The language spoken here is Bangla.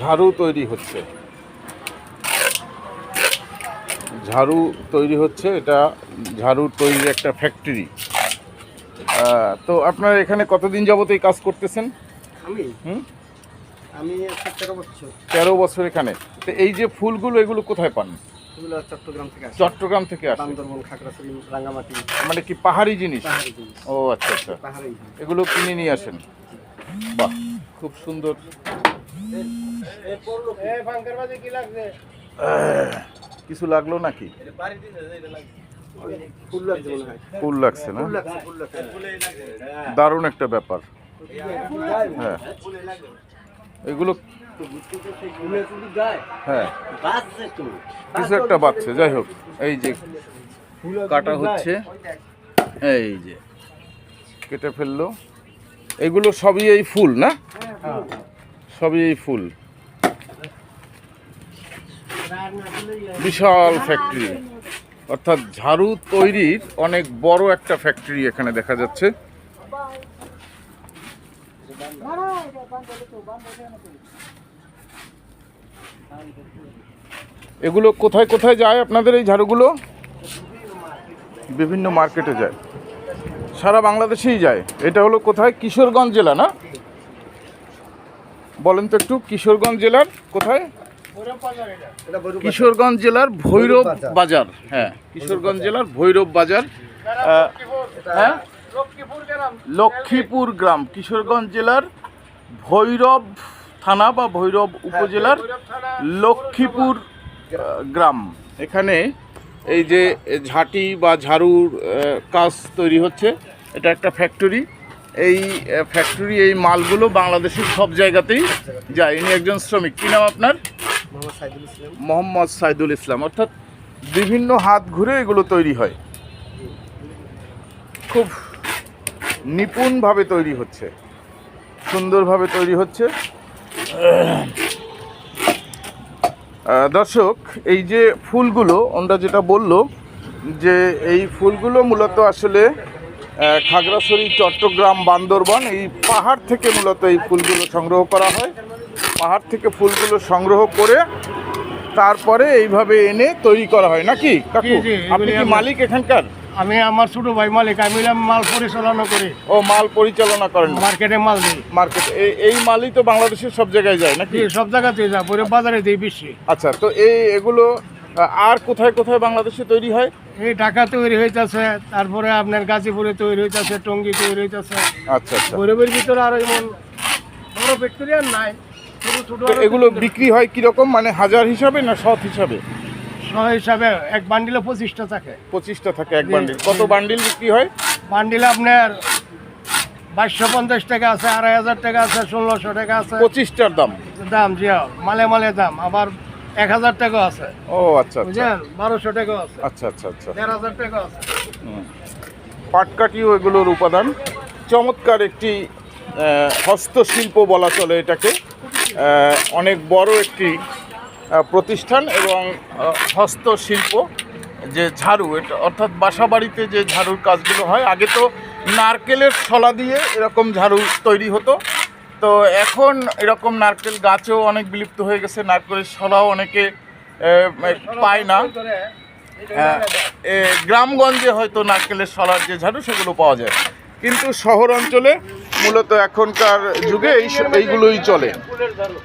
ঝাড়ু তৈরি হচ্ছে। ঝাড়ু তৈরি হচ্ছে এটা ঝাড়ু তৈরির একটা ফ্যাক্টরি তো আপনার এখানে কতদিন যাবত এই কাজ করতেছেন? আমি? হুম? আমি তেরো বছর। তেরো বছর এখানে। তো এই যে ফুলগুলো এগুলো কোথায় পান? চট্টগ্রাম থেকে চট্টগ্রাম থেকে আসে। বান্দরবন খাগড়াছড়ি রাঙ্গামাটি। মানে কি পাহাড়ি জিনিস? ও আচ্ছা আচ্ছা। এগুলো কিনে নিয়ে আসেন। বাহ খুব সুন্দর। কিছু লাগল নাকি? ফুল লাগছে না? দারুণ একটা ব্যাপার। হ্যাঁ। এগুলো হ্যাঁ। কিছু একটা বাচ্চা যাই হোক। এই যে কাটা হচ্ছে, এই যে কেটে ফেলল। এগুলো সবই এই ফুল, না? সবই এই ফুল। বিশাল ফ্যাক্টরি অর্থাৎ ঝাড়ু তৈরির অনেক বড় একটা ফ্যাক্টরি এখানে দেখা যাচ্ছে। এগুলো কোথায় কোথায় যায় আপনাদের এই ঝাড়ুগুলো? বিভিন্ন মার্কেটে যায়। সারা বাংলাদেশেই যায়। এটা হলো কোথায়? কিশোরগঞ্জ জেলা না? বলেন তো একটু, কিশোরগঞ্জ জেলার কোথায়? কিশোরগঞ্জ জেলার ভৈরব বাজার হ্যাঁ কিশোরগঞ্জ জেলার ভৈরব বাজার হ্যাঁ? লক্ষ্মীপুর গ্রাম, কিশোরগঞ্জ জেলার ভৈরব থানা বা ভৈরব উপজেলার লক্ষ্মীপুর গ্রাম। এখানে এই যে ঝাঁটি বা ঝাড়ুর কাজ তৈরি হচ্ছে। এটা একটা ফ্যাক্টরি এই ফ্যাক্টরি এই মালগুলো বাংলাদেশের সব জায়গাতেই যায়। ইনি একজন শ্রমিক। কী নাম আপনার? মোহাম্মদ সাইদুল ইসলাম। অর্থাৎ বিভিন্ন হাত ঘুরে এগুলো তৈরি হয়। খুব নিপুণভাবে তৈরি হচ্ছে। সুন্দরভাবে তৈরি হচ্ছে। দর্শক এই যে ফুলগুলো ওনরা যেটা বলল যে এই ফুলগুলো মূলত আসলে খাগড়াছড়ি চট্টগ্রাম বান্দরবান এই পাহাড় থেকে মূলত এই ফুলগুলো সংগ্রহ করা হয়। পাহাড় থেকে ফুলগুলো সংগ্রহ করে তারপরে এইভাবে এনে তৈরি করা হয় নাকি? কাকু আপনি কি মালিক এখানকার? আমি আমার ছোট ভাই মালিক আমি মাল পরিচালনা করি। ও মাল পরিচালনা করেন। মার্কেটে মাল দিই। মার্কেট এই মালই তো বাংলাদেশের সব জায়গায় যায় নাকি? সব জায়গাতে যা পরে বাজারে দিই বেশি। আচ্ছা তো এই এগুলো আর কোথায় কোথায় বাংলাদেশে তৈরি হয়? এই ঢাকা তৈরি হইতেছে তারপরে আপনার গাজীপুরে তৈরি হইতেছে টঙ্গি তৈরি হইতেছে। আচ্ছা আচ্ছা। গরিবের ভিতরে আর এমন বড় ফ্যাক্টরি আর নাই এগুলো বিক্রি হয় কীরকম? মানে হাজার হিসাবে না শত হিসাবে? সহ হিসাবে এক বান্ডিলে পঁচিশটা থাকে। পঁচিশটা থাকে এক বান্ডিল কত বান্ডিল বিক্রি হয়? বান্ডিলে আপনার বাইশশো পঞ্চাশ টাকা আছে আড়াই হাজার টাকা আছে ষোলোশো টাকা আছে। পঁচিশটার দাম। দাম জি মালে মালে দাম। আবার এক হাজার টাকা আছে। ও আচ্ছা আচ্ছা। বুঝলেন? বারোশো টাকা আছে। আচ্ছা আচ্ছা আচ্ছা। দেড় হাজার টাকা আছে। পাটকাঠিও এগুলোর উপাদান। চমৎকার একটি হস্তশিল্প বলা চলে এটাকে। অনেক বড় একটি প্রতিষ্ঠান এবং হস্তশিল্প যে ঝাড়ু এটা অর্থাৎ বাসা বাড়িতে যে ঝাড়ুর কাজগুলো হয় আগে তো নারকেলের শলা দিয়ে এরকম ঝাড়ু তৈরি হতো। তো এখন এরকম নারকেল গাছও অনেক বিলুপ্ত হয়ে গেছে, নারকেলের শলাও অনেকে পায় না। গ্রামগঞ্জে হয়তো নারকেলের শলার যে ঝাড়ু সেগুলো পাওয়া যায়, কিন্তু শহর অঞ্চলে মূলত এখনকার যুগে এই এইগুলোই চলে।